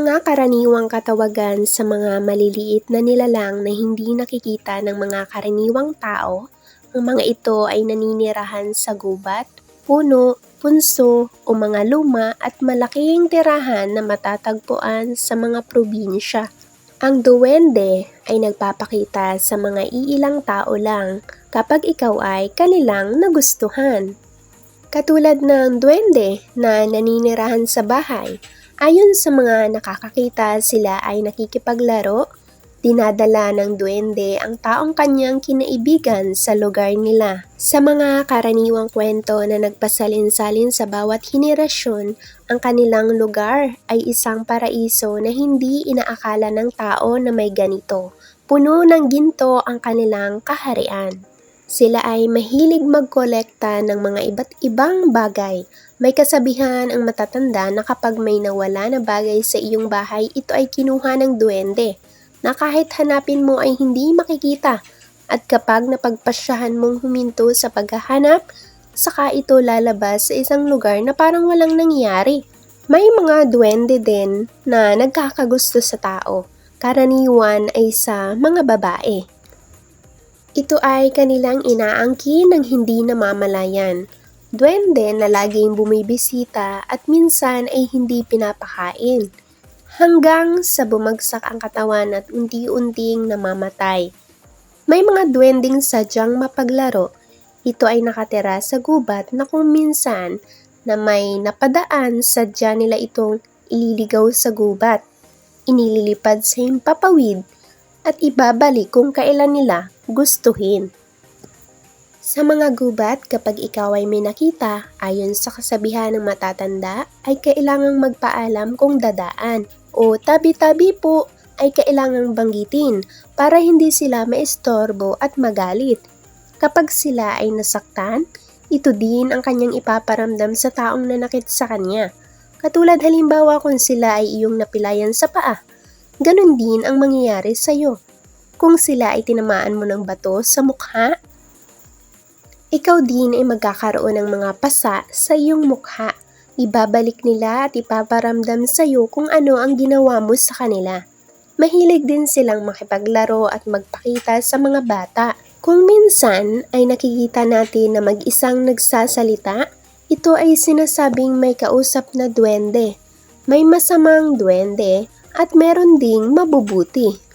mga karaniwang katawagan sa mga maliliit na nilalang na hindi nakikita ng mga karaniwang tao, ang mga ito ay naninirahan sa gubat, puno, punso o mga luma at malaking tirahan na matatagpuan sa mga probinsya. Ang duwende ay nagpapakita sa mga iilang tao lang kapag ikaw ay kanilang nagustuhan. Katulad ng duwende na naninirahan sa bahay, ayon sa mga nakakakita sila ay nakikipaglaro, dinadala ng duwende ang taong kanyang kinaibigan sa lugar nila. Sa mga karaniwang kwento na nagpasalin-salin sa bawat henerasyon, ang kanilang lugar ay isang paraiso na hindi inaakala ng tao na may ganito. Puno ng ginto ang kanilang kaharian. Sila ay mahilig magkolekta ng mga iba't ibang bagay. May kasabihan ang matatanda na kapag may nawala na bagay sa iyong bahay, ito ay kinuha ng duwende, na kahit hanapin mo ay hindi makikita. At kapag napagpasyahan mong huminto sa paghahanap, saka ito lalabas sa isang lugar na parang walang nangyari. May mga duwende din na nagkakagusto sa tao. Karaniwan ay sa mga babae. Ito ay kanilang inaangkin ng hindi namamalayan. Duwende na laging bumibisita at minsan ay hindi pinapakain. Hanggang sa bumagsak ang katawan at unti-unting namamatay. May mga duwending sadyang mapaglaro. Ito ay nakatira sa gubat na kung minsan na may napadaan sadya nila itong ililigaw sa gubat. Inililipad sa himpapawid at ibabalik kung kailan nila gustuhin. Sa mga gubat, kapag ikaw ay may nakita, ayon sa kasabihan ng matatanda, ay kailangang magpaalam kung dadaan o tabi-tabi po ay kailangang banggitin para hindi sila maistorbo at magalit. Kapag sila ay nasaktan, ito din ang kanyang ipaparamdam sa taong nanakit sa kanya. Katulad halimbawa kung sila ay iyong napilayan sa paa, ganun din ang mangyayari sa iyo. Kung sila ay tinamaan mo ng bato sa mukha, ikaw din ay magkakaroon ng mga pasa sa iyong mukha. Ibabalik nila at ipaparamdam sa iyo kung ano ang ginawa mo sa kanila. Mahilig din silang makipaglaro at magpakita sa mga bata. Kung minsan ay nakikita natin na mag-isang nagsasalita, ito ay sinasabing may kausap na duwende. May masamang duwende at meron ding mabubuti.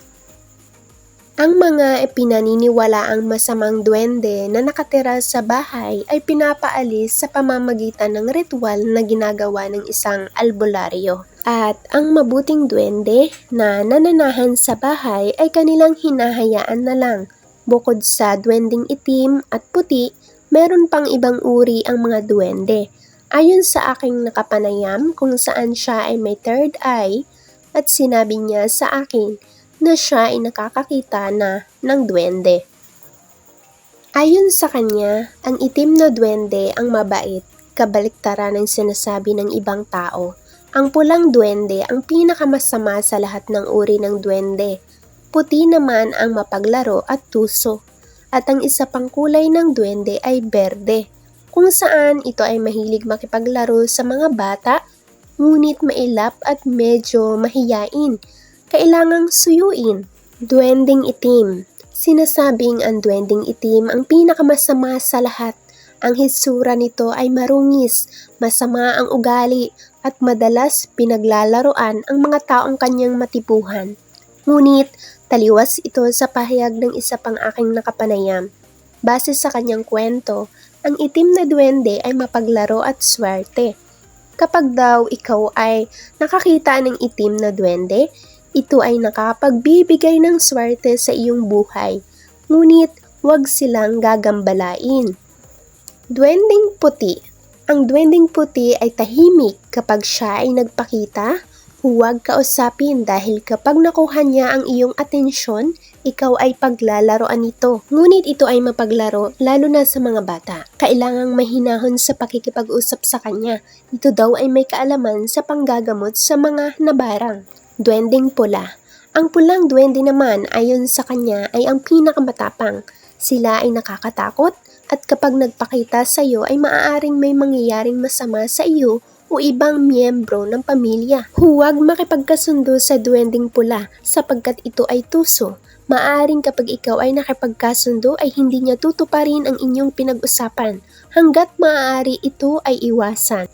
Ang mga pinaniniwalaang masamang duwende na nakatira sa bahay ay pinapaalis sa pamamagitan ng ritual na ginagawa ng isang albularyo. At ang mabuting duwende na nananahan sa bahay ay kanilang hinahayaan na lang. Bukod sa duwending itim at puti, meron pang ibang uri ang mga duwende. Ayon sa aking nakapanayam kung saan siya ay may third eye at sinabi niya sa akin na siya ay nakakakita na ng duwende. Ayon sa kanya, ang itim na duwende ang mabait, kabaliktaran ng sinasabi ng ibang tao. Ang pulang duwende ang pinakamasama sa lahat ng uri ng duwende. Puti naman ang mapaglaro at tuso. At ang isa pang kulay ng duwende ay berde, kung saan ito ay mahilig makipaglaro sa mga bata, ngunit mailap at medyo mahiyain kailangang suyuin. Duwending itim. Sinasabing ang duwending itim ang pinakamasama sa lahat. Ang hitsura nito ay marungis, masama ang ugali, at madalas pinaglalaroan ang mga taong kanyang matipuhan. Ngunit, taliwas ito sa pahayag ng isa pang aking nakapanayam. Base sa kanyang kwento, ang itim na duwende ay mapaglaro at swerte. Kapag daw ikaw ay nakakita ng itim na duwende, ito ay nakapagbibigay ng swerte sa iyong buhay, ngunit huwag silang gagambalain. Duwending puti Ang duwending puti ay tahimik kapag siya ay nagpakita, huwag kausapin dahil kapag nakuha niya ang iyong atensyon, ikaw ay paglalaroan nito. Ngunit ito ay mapaglaro lalo na sa mga bata. Kailangang mahinahon sa pakikipag-usap sa kanya. Ito daw ay may kaalaman sa panggagamot sa mga nabarang. Duwending pula. Ang pulang duwende naman ayon sa kanya ay ang pinakamatapang. Sila ay nakakatakot at kapag nagpakita sa iyo ay maaaring may mangyayaring masama sa iyo o ibang miyembro ng pamilya. Huwag makipagkasundo sa duwending pula sapagkat ito ay tuso. Maaring kapag ikaw ay nakipagkasundo ay hindi niya tutuparin ang inyong pinag-usapan hanggat maaari ito ay iwasan.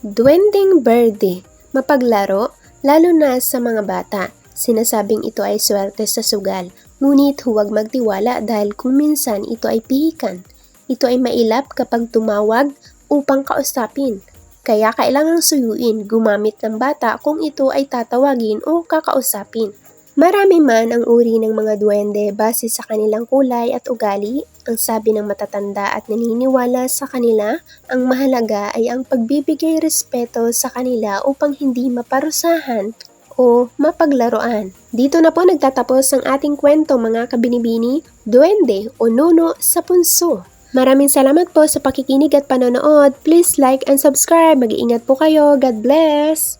Duwending Verde Mapaglaro, lalo na sa mga bata. Sinasabing ito ay swerte sa sugal, ngunit huwag magtiwala dahil kung minsan ito ay pihikan. Ito ay mailap kapag tumawag upang kausapin. Kaya kailangang suyuin gumamit ng bata kung ito ay tatawagin o kakausapin. Marami man ang uri ng mga duwende base sa kanilang kulay at ugali, ang sabi ng matatanda at naniniwala sa kanila, ang mahalaga ay ang pagbibigay respeto sa kanila upang hindi maparusahan o mapaglaruan. Dito na po nagtatapos ang ating kwento mga kabinibini, duwende o nuno sa punso. Maraming salamat po sa pakikinig at panonood. Please like and subscribe. Mag-iingat po kayo. God bless!